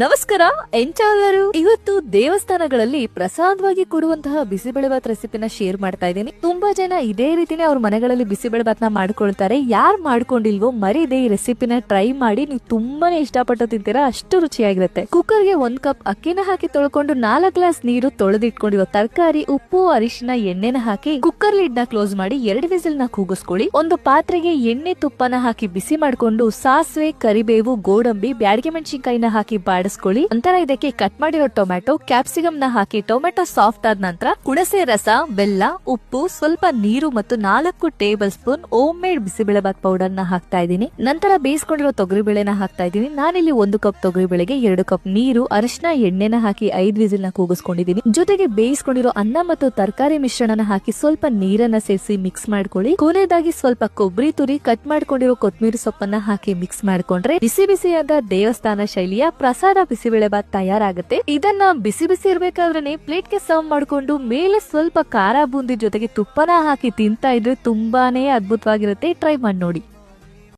ನಮಸ್ಕಾರ ಎಂಚಾದರು ಇವತ್ತು ದೇವಸ್ಥಾನಗಳಲ್ಲಿ ಪ್ರಸಾದವಾಗಿ ಕೊಡುವಂತಹ ಬಿಸಿಬೇಳೆಬಾತ್ ರೆಸಿಪಿನ ಶೇರ್ ಮಾಡ್ತಾ ಇದ್ದೀನಿ. ತುಂಬಾ ಜನ ಇದೇ ರೀತಿನೇ ಅವ್ರ ಮನೆಗಳಲ್ಲಿ ಬಿಸಿಬೇಳೆಬಾತ್ನ ಮಾಡ್ಕೊಳ್ತಾರೆ. ಯಾರು ಮಾಡ್ಕೊಂಡಿಲ್ವೋ ಮರಿದೇ ಈ ರೆಸಿಪಿನ ಟ್ರೈ ಮಾಡಿ, ನೀವು ತುಂಬಾನೇ ಇಷ್ಟಪಟ್ಟು ತಿಂತೀರಾ, ಅಷ್ಟು ರುಚಿಯಾಗಿರುತ್ತೆ. ಕುಕ್ಕರ್ಗೆ ಒಂದ್ ಕಪ್ ಅಕ್ಕಿನ ಹಾಕಿ ತೊಳ್ಕೊಂಡು ನಾಲ್ಕು ಗ್ಲಾಸ್ ನೀರು ತೊಳೆದಿಟ್ಕೊಂಡಿರೋ ತರಕಾರಿ, ಉಪ್ಪು, ಅರಿಶಿನ, ಎಣ್ಣೆನ ಹಾಕಿ ಕುಕ್ಕರ್ ಲಿಡ್ನ ಕ್ಲೋಸ್ ಮಾಡಿ ಎರಡು ವಿಸಿಲ್ನ ಕೂಗಿಸ್ಕೊಳ್ಳಿ. ಒಂದು ಪಾತ್ರೆಗೆ ಎಣ್ಣೆ ತುಪ್ಪನ ಹಾಕಿ ಬಿಸಿ ಮಾಡ್ಕೊಂಡು ಸಾಸಿವೆ, ಕರಿಬೇವು, ಗೋಡಂಬಿ, ಬ್ಯಾಡಗೆ ಮೆಣಸಿನಕಾಯಿನ ಹಾಕಿ ಬಾಡಿಸ್ಕೊಳ್ಳಿ ನಂತರ ಇದಕ್ಕೆ ಕಟ್ ಮಾಡಿರೋ ಟೊಮೆಟೊ ಕ್ಯಾಪ್ಸಿಕಮ್ನ ಹಾಕಿ ಟೊಮೆಟೊ ಸಾಫ್ಟ್ ಆದ ನಂತರ ಹುಣಸೆ ರಸ, ಬೆಲ್ಲ, ಉಪ್ಪು, ಸ್ವಲ್ಪ ನೀರು ಮತ್ತು ನಾಲ್ಕು tablespoon homemade bisibelebath ಪೌಡರ್ನ ಹಾಕ್ತಾ ಇದ್ದೀನಿ. ನಂತರ ಬೇಯಿಸ್ಕೊಂಡಿರೋ ತೊಗರಿಬೇಳೆನ ಹಾಕ್ತಾ ಇದ್ದೀನಿ. ನಾನಿಲ್ಲಿ ಒಂದು ಕಪ್ ತೊಗರಿಬೇಳೆಗೆ ಎರಡು ಕಪ್ ನೀರು ಅರಿಶಿನ ಎಣ್ಣೆನ ಹಾಕಿ ಐದ್ ವಿಸಿಲ್ನ ಕೂಗಿಸ್ಕೊಂಡಿದ್ದೀನಿ. ಜೊತೆಗೆ ಬೇಯಿಸ್ಕೊಂಡಿರೋ ಅನ್ನ ಮತ್ತು ತರಕಾರಿ ಮಿಶ್ರಣನ ಹಾಕಿ ಸ್ವಲ್ಪ ನೀರನ್ನ ಸೇರಿಸಿ ಮಿಕ್ಸ್ ಮಾಡ್ಕೊಳ್ಳಿ. ಕೊನೆಯದಾಗಿ ಸ್ವಲ್ಪ ಕೊಬ್ಬರಿ ತುರಿ ಕಟ್ ಮಾಡ್ಕೊಂಡಿರೋ ಕೊತ್ಮೀರಿ ಸೊಪ್ಪನ್ನ ಹಾಕಿ ಮಿಕ್ಸ್ ಮಾಡ್ಕೊಂಡ್ರೆ ಬಿಸಿ ಬಿಸಿಯಾದ ದೇವಸ್ಥಾನ ಶೈಲಿಯ ಪ್ರಸಾದ ಬಿಸಿಬೇಳೆಬಾತ್ ತಯಾರಾಗುತ್ತೆ. ಇದನ್ನ ಬಿಸಿ ಬಿಸಿ ಇರ್ಬೇಕಾದ್ರೆ ಪ್ಲೇಟ್ಗೆ ಸರ್ವ್ ಮಾಡ್ಕೊಂಡು ಮೇಲೆ ಸ್ವಲ್ಪ ಖಾರ ಬೂಂದಿ ಜೊತೆಗೆ ತುಪ್ಪನ ಹಾಕಿ ತಿಂತಾ ಇದ್ರೆ ತುಂಬಾನೇ ಅದ್ಭುತವಾಗಿರುತ್ತೆ. ಟ್ರೈ ಮಾಡಿ ನೋಡಿ.